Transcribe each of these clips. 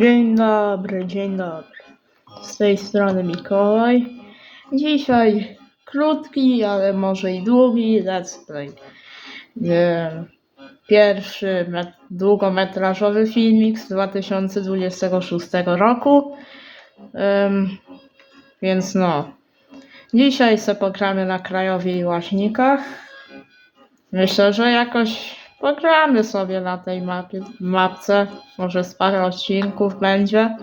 Dzień dobry, dzień dobry. Z tej strony Mikołaj. Dzisiaj krótki, ale może i długi let's play. Em, Pierwszy met- długometrażowy filmik z 2026 roku. Em, Więc no. Dzisiaj se pogramy na Krajowie i Łaźnikach. Myślę, że jakoś pogramy sobie na tej mapie, mapce. Może z parę odcinków będzie.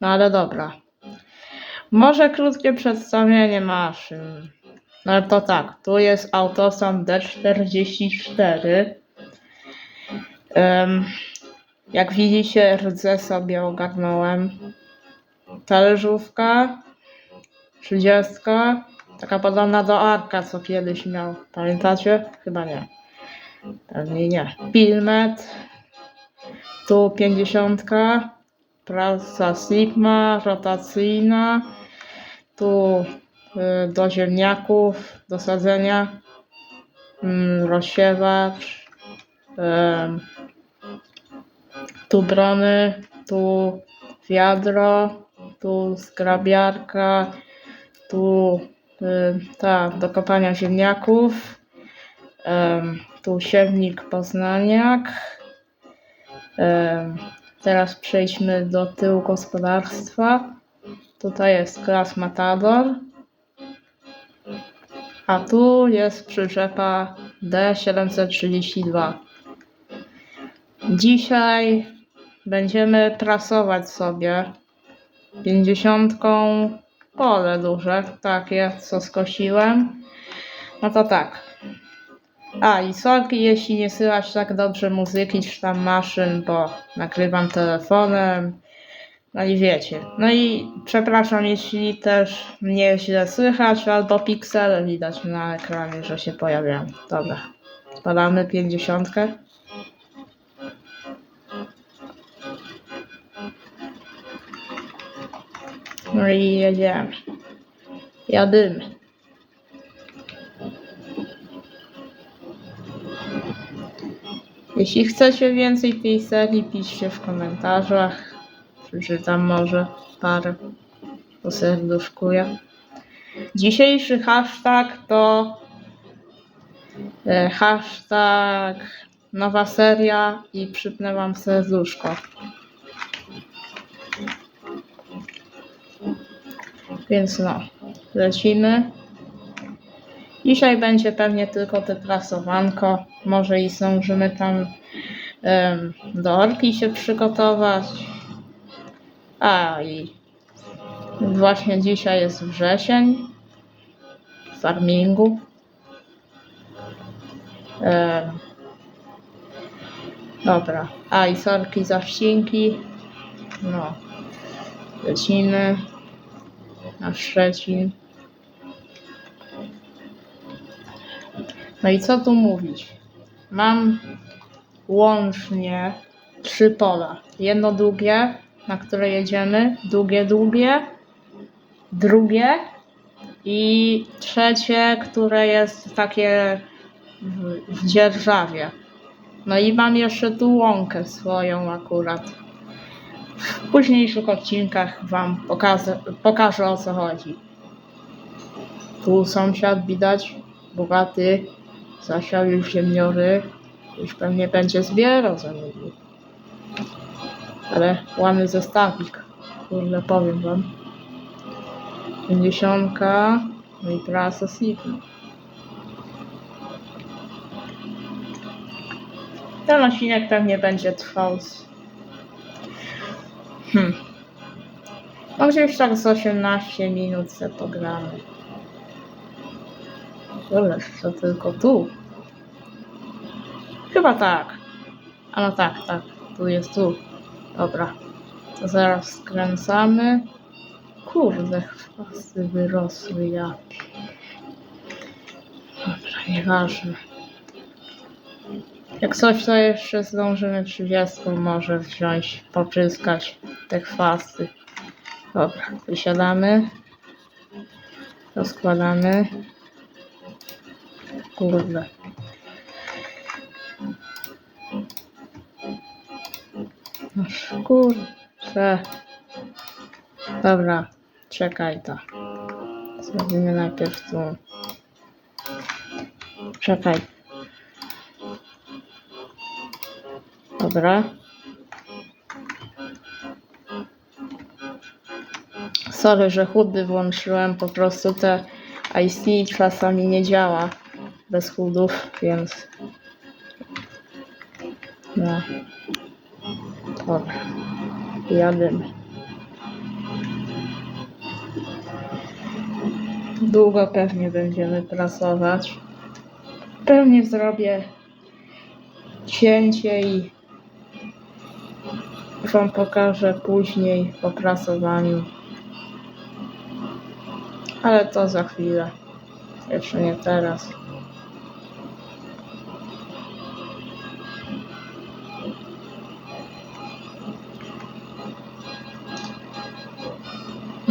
No ale dobra. Może krótkie przedstawienie maszyn. No to tak, tu jest Autosam D44. Em, jak widzicie, rdzę sobie ogarnąłem. Talerzówka 30. Taka podobna do Arka, co kiedyś miał. Pamiętacie? Chyba nie. Nie. Pilmet. Tu 50. Praca Sigma, rotacyjna. Tu y, do ziemniaków, do sadzenia. Mm, rozsiewacz. tu brony, tu wiadro, tu zgrabiarka, tu y, ta do kopania ziemniaków, em, tu siewnik poznaniak. Em, teraz przejdźmy do tyłu gospodarstwa. Tutaj jest klas Matador. A tu jest przyczepa D732. Dzisiaj będziemy prasować sobie 50 pole duże, takie co skosiłem. No to tak. A i sorki, jeśli nie słychać tak dobrze muzyki czy tam maszyn, bo nagrywam telefonem. No i wiecie. No i przepraszam, jeśli też mnie źle słychać, albo piksele widać na ekranie, że się pojawiają. Dobra. Spadamy pięćdziesiątkę. No i jedziemy. Jadymy. Jeśli chcecie więcej tej serii, piszcie w komentarzach. Przeczytam może parę. Poserduszkuję. Dzisiejszy hashtag to e, hashtag nowa seria i przypnę wam serduszko. Więc no, lecimy. Dzisiaj będzie pewnie tylko te prasowanko. Może i zdążymy tam em, do orki się przygotować. A i właśnie dzisiaj jest wrzesień w farmingu. Em, dobra. A i sorki za wcinki. No. Lecimy na Szczecin. No i co tu mówić? Mam łącznie trzy pola. Jedno długie, na które jedziemy, drugie długie, drugie i trzecie, które jest takie w, w dzierżawie. No i mam jeszcze tu łąkę swoją akurat. W późniejszych odcinkach Wam pokażę, pokażę o co chodzi. Tu sąsiad widać, bogaty, zasiał już ziemniory, już pewnie będzie zbierał za niego. Ale ładny zestawik, kurde powiem Wam. 50, no i prasa Sigma. Ten odcinek pewnie będzie trwał z Hmm. No gdzieś tak z 18 minut se pogramy. Ależ to tylko tu. Chyba tak. A no tak, tak. Tu jest tu. Dobra. To zaraz skręcamy. Kurde, chwasty wyrosły ja. Dobra, nieważne. Jak coś, to jeszcze zdążymy 30 może wziąć, popryskać te chwasty. Dobra, wysiadamy. Rozkładamy. Kurde. Kurde. kurczę. Dobra, czekaj to. Zrobimy najpierw tu. Czekaj. Dobra. Sorry, że chudy włączyłem, po prostu te IC czasami nie działa bez chudów, więc... No. Dobra. Jadymy. Długo pewnie będziemy pracować. Pewnie zrobię cięcie i wam pokażę później po pracowaniu. Ale to za chwilę. Jeszcze nie teraz.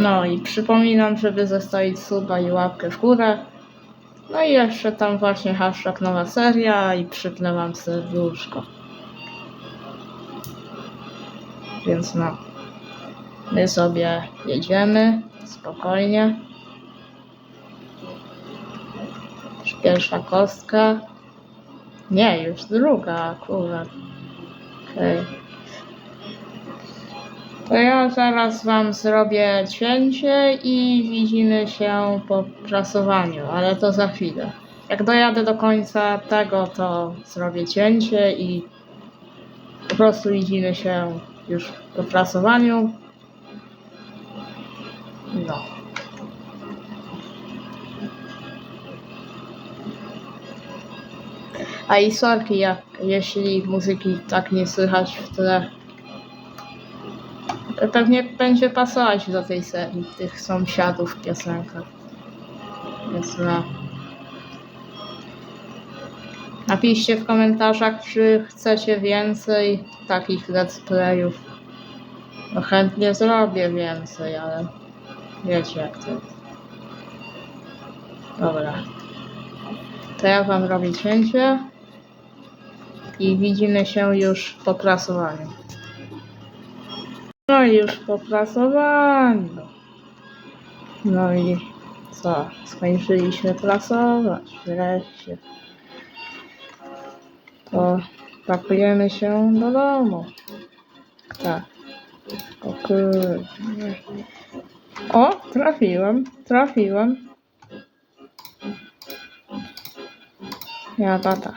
No i przypominam, żeby zostawić suba i łapkę w górę. No i jeszcze tam właśnie hashtag nowa seria i przypnę wam serduszko. Więc no. My sobie jedziemy spokojnie. Pierwsza kostka. Nie, już druga akurat. Okej. To ja zaraz wam zrobię cięcie i widzimy się po prasowaniu, ale to za chwilę. Jak dojadę do końca tego, to zrobię cięcie i po prostu widzimy się już po prasowaniu. No. A i sorki, jak, jeśli muzyki tak nie słychać w tle. Pewnie będzie pasować do tej serii, tych sąsiadów w piosenkach. Więc no. Napiszcie w komentarzach, czy chcecie więcej takich let's playów. No chętnie zrobię więcej, ale wiecie jak to jest. Dobra. To ja wam robię cięcie i widzimy się już po prasowaniu. No i już po prasowaniu. No i co? Skończyliśmy prasować wreszcie. To pakujemy się do domu. Tak. O kurde. O, trafiłem, trafiłem. Ja tata.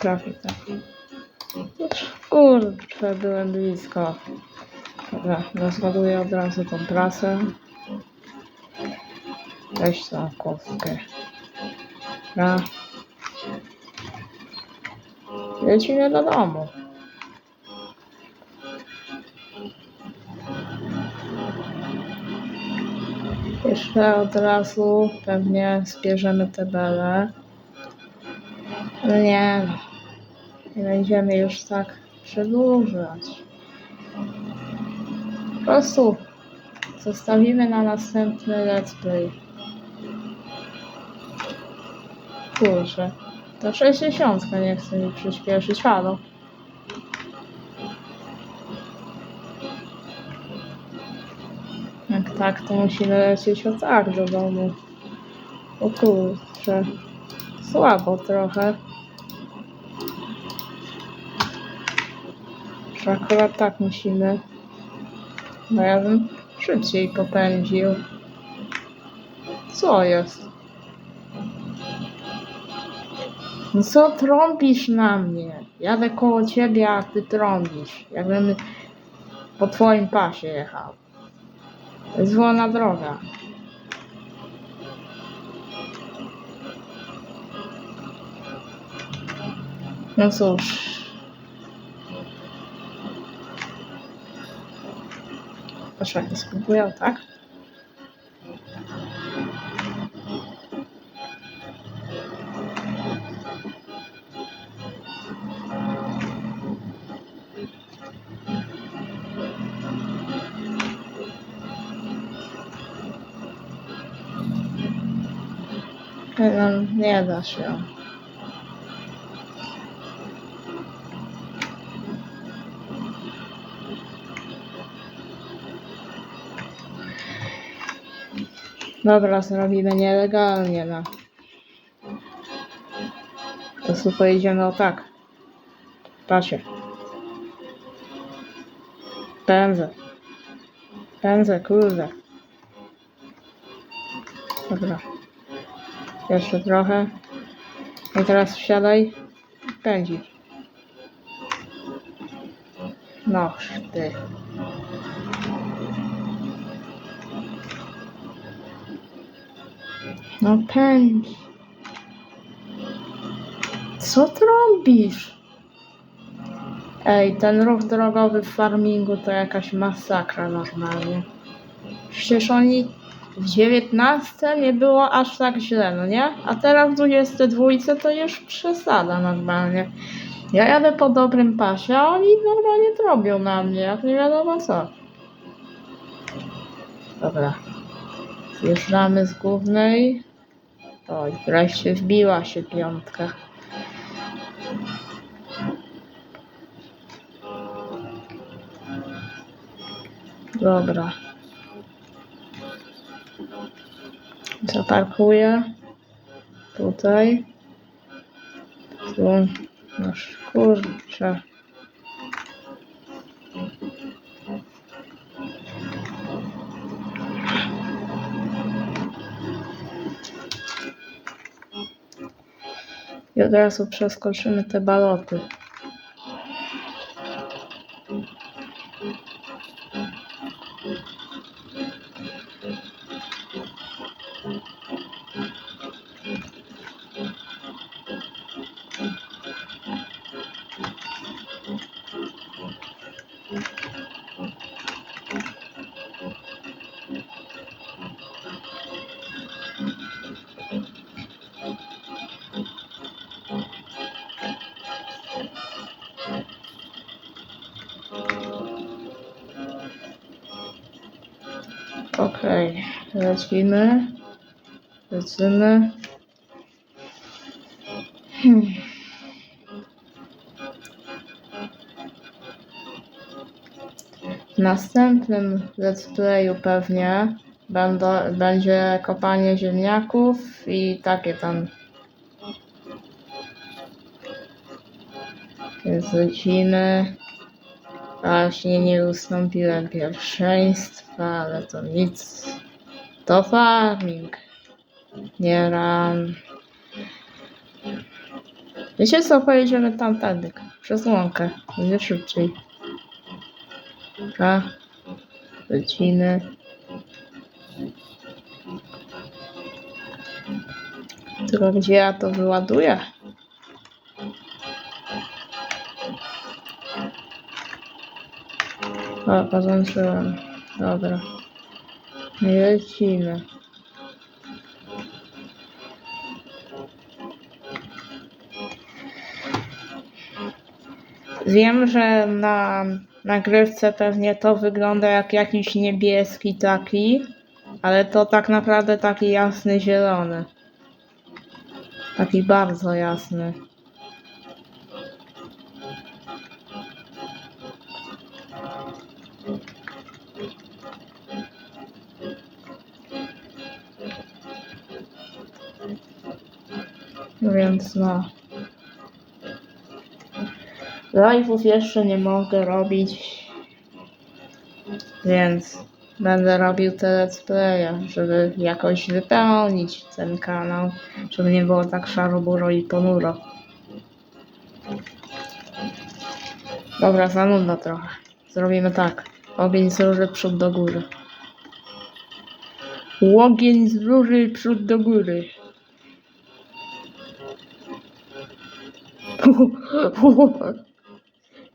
Trafi, trafi. Kurczę, byłem blisko. Dobra, rozładuję od razu tą prasę. Weź tą kostkę. Dobra. Lecimy do domu. Jeszcze od razu pewnie zbierzemy te bele. Nie, nie będziemy już tak przedłużać. Prostu zostawimy na następny let's play. Kurczę, to 60 nie chce mi przyspieszyć, halo. Jak tak, to musimy lecieć o tak do domu. O kurczę, słabo trochę. Że akurat tak musimy. No ja bym szybciej popędził. Co jest? No co trąbisz na mnie? Jadę koło ciebie, a ty trąbisz. Jakbym po twoim pasie jechał. To jest wolna droga. No cóż. Nie spróbuję, tak? No, nie da się. Dobra, zrobimy nielegalnie, no. To prostu pojedziemy o tak. Patrzcie. Pędzę. Pędzę, kurde. Dobra. Jeszcze trochę. I teraz wsiadaj. Pędzić. No, ty. No pędź. Co ty robisz? Ej, ten ruch drogowy w farmingu to jakaś masakra normalnie. Przecież oni w 19 nie było aż tak źle, no nie? A teraz w 22 to już przesada normalnie. Ja jadę po dobrym pasie, a oni normalnie robią na mnie, jak nie wiadomo co. Dobra. Zjeżdżamy z głównej. Oj, wreszcie wbiła się piątka. Dobra. Zaparkuję. Tutaj. Tu. No kurczę. I od razu przeskoczymy te baloty. Okej, lecimy. Lecimy. Hmm. W następnym let's playu pewnie będą, będzie kopanie ziemniaków i takie tam. Więc lecimy. Właśnie nie ustąpiłem pierwszeństwa, ale to nic. To farming. Nie ram. Wiecie co, pojedziemy tamtędy, przez łąkę, będzie szybciej. Dobra. Lecimy. Tylko gdzie ja to wyładuję? O, podłączyłem. Dobra. Lecimy. Wiem, że na nagrywce pewnie to wygląda jak jakiś niebieski taki, ale to tak naprawdę taki jasny zielony. Taki bardzo jasny. Więc no. Live'ów jeszcze nie mogę robić, więc będę robił te let's playa, żeby jakoś wypełnić ten kanał, żeby nie było tak szaro, i ponuro. Dobra, za nudno trochę. Zrobimy tak. Ogień z róży przód do góry. Łogień z róży przód do góry.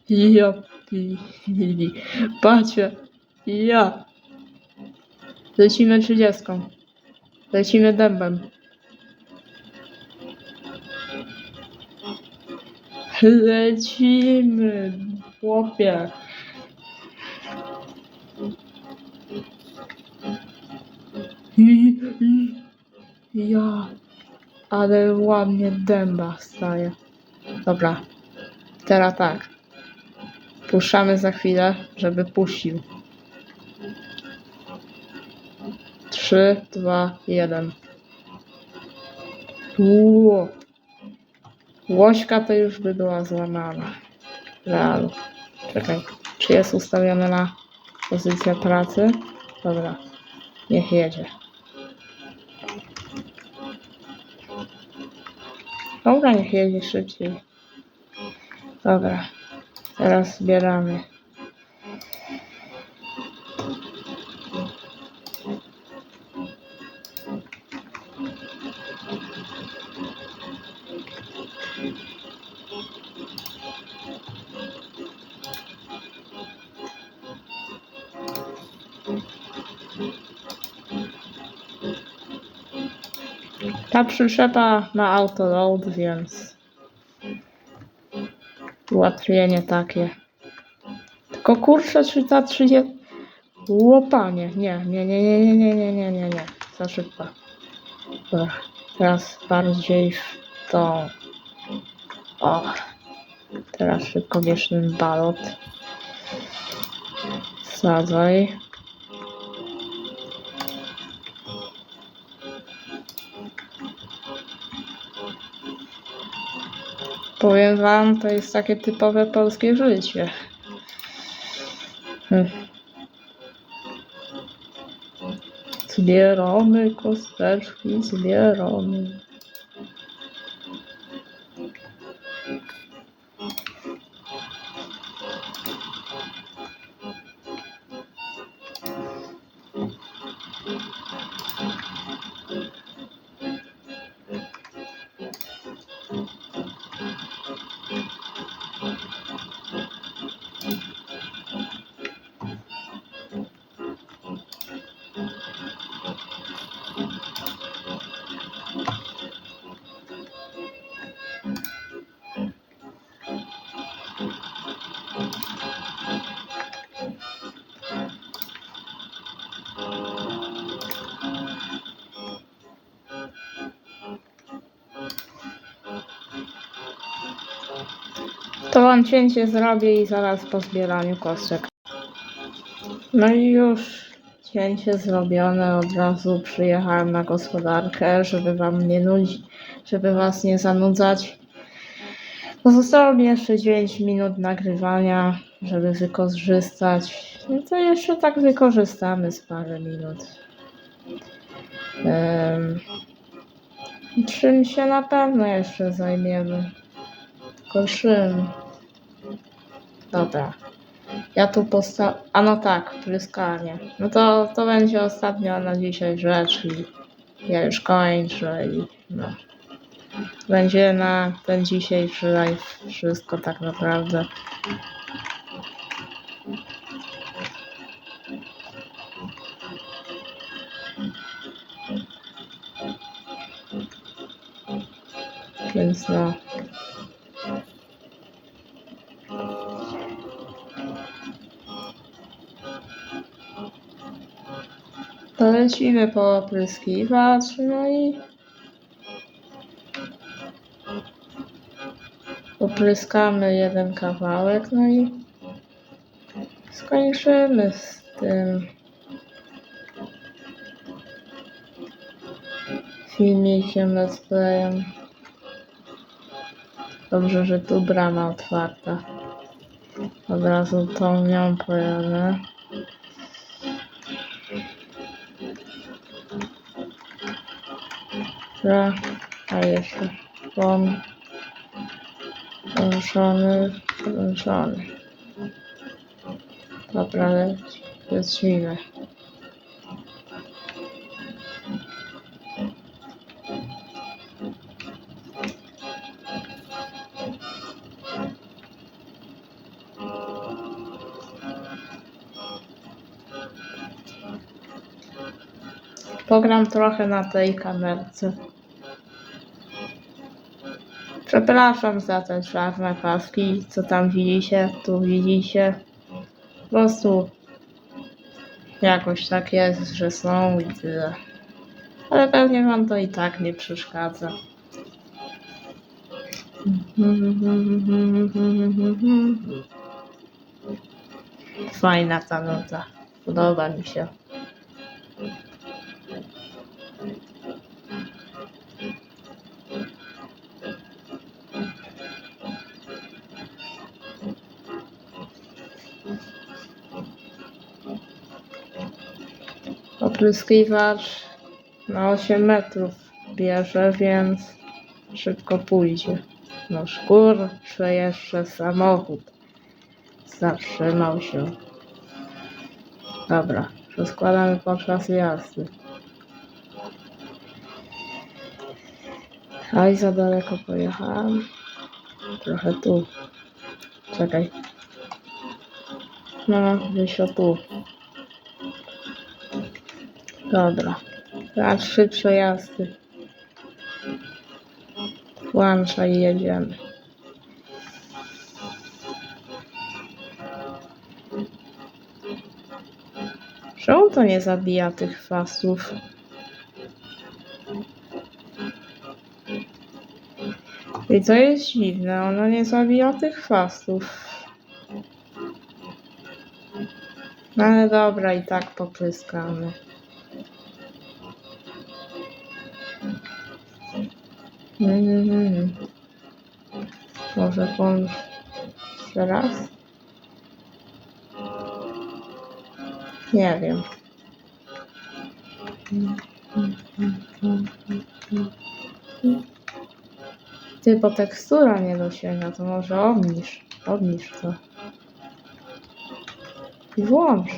Ja, patrzcie, ja. Lecimy trzydziestką. Lecimy dębem. Lecimy, chłopie. Ja, ale ładnie dęba staje. Dobra, teraz tak. Puszczamy za chwilę, żeby puścił. Trzy, dwa, jeden. Ło. Łośka to już by była złamana. Realu. Czekaj, czy jest ustawiona na pozycję pracy? Dobra, niech jedzie. Dobra, niech jedzie szybciej. Dobra, teraz zbieramy. Ta przyczepa ma autoload, więc ułatwienie takie. Tylko kurczę, czy ta 30... Łopanie, nie, nie, nie, nie, nie, nie, nie, nie, nie, nie, za szybko. Teraz bardziej w tą... O, teraz szybko bierz ten balot. Sadzaj. Powiem wam, to jest takie typowe polskie życie. Hm. Zbieramy kosteczki, zbieramy. Wam cięcie zrobię i zaraz po zbieraniu kostek. No i już cięcie zrobione. Od razu przyjechałem na gospodarkę, żeby wam nie nudzić, żeby was nie zanudzać. Pozostało mi jeszcze 9 minut nagrywania, żeby wykorzystać. No to jeszcze tak wykorzystamy z parę minut. Em, czym się na pewno jeszcze zajmiemy? Tylko czym? Dobra. Ja tu postawię. A no tak, pryskanie. No to, to będzie ostatnia na dzisiaj rzecz i ja już kończę i no. Będzie na ten dzisiejszy live wszystko tak naprawdę. Więc no. To po opryskiwacz, no i opryskamy jeden kawałek, no i skończymy z tym filmikiem let's playem. Dobrze, że tu brama otwarta. Od razu tą nią pojadę. Dobra, a jeszcze płon poruszony, poruszony. Dobra, leci, lecimy. Pogram trochę na tej kamerce. Przepraszam za te czarne paski, co tam widzicie, tu widzicie. Po prostu jakoś tak jest, że są i tyle. Ale pewnie wam to i tak nie przeszkadza. Fajna ta nuta. Podoba mi się. Opryskiwacz na 8 metrów bierze, więc szybko pójdzie. No szkurcze jeszcze samochód. Zatrzymał się. Dobra, przeskładamy podczas jazdy. Aj, za daleko pojechałem. Trochę tu. Czekaj. No, gdzieś o tu. Dobra. Za trzy przejazdy. Włącza i jedziemy. Czemu to nie zabija tych chwastów? I to jest dziwne, ono nie zabija tych chwastów. No ale dobra, i tak popryskamy. Mhm. Może pomóc jeszcze raz? Nie wiem. Ty, bo tekstura nie dosięga, to może obniż. Obniż to. I włącz.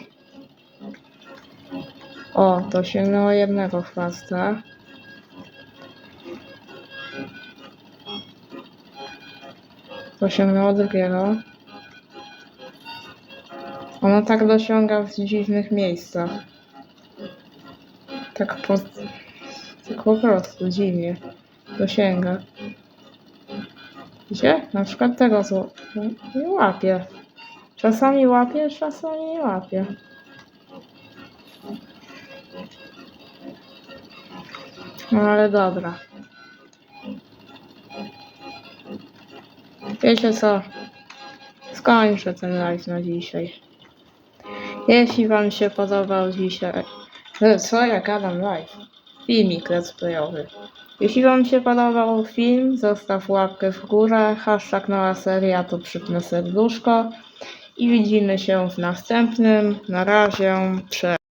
O, to sięgnęło jednego chwasta. To drugiego. Ono tak dosiąga w dziwnych miejscach. Tak po... Tak po prostu dziwnie. Dosięga. Gdzie? Na przykład tego zło... Nie łapie. Czasami łapie, czasami nie łapie. No ale dobra. Wiecie co? Skończę ten live na dzisiaj. Jeśli wam się podobał dzisiaj... E, Co ja gadam live? Filmik let's playowy. Jeśli wam się podobał film, zostaw łapkę w górę, hashtag nowa seria, to przypnę serduszko i widzimy się w następnym. Na razie, cześć.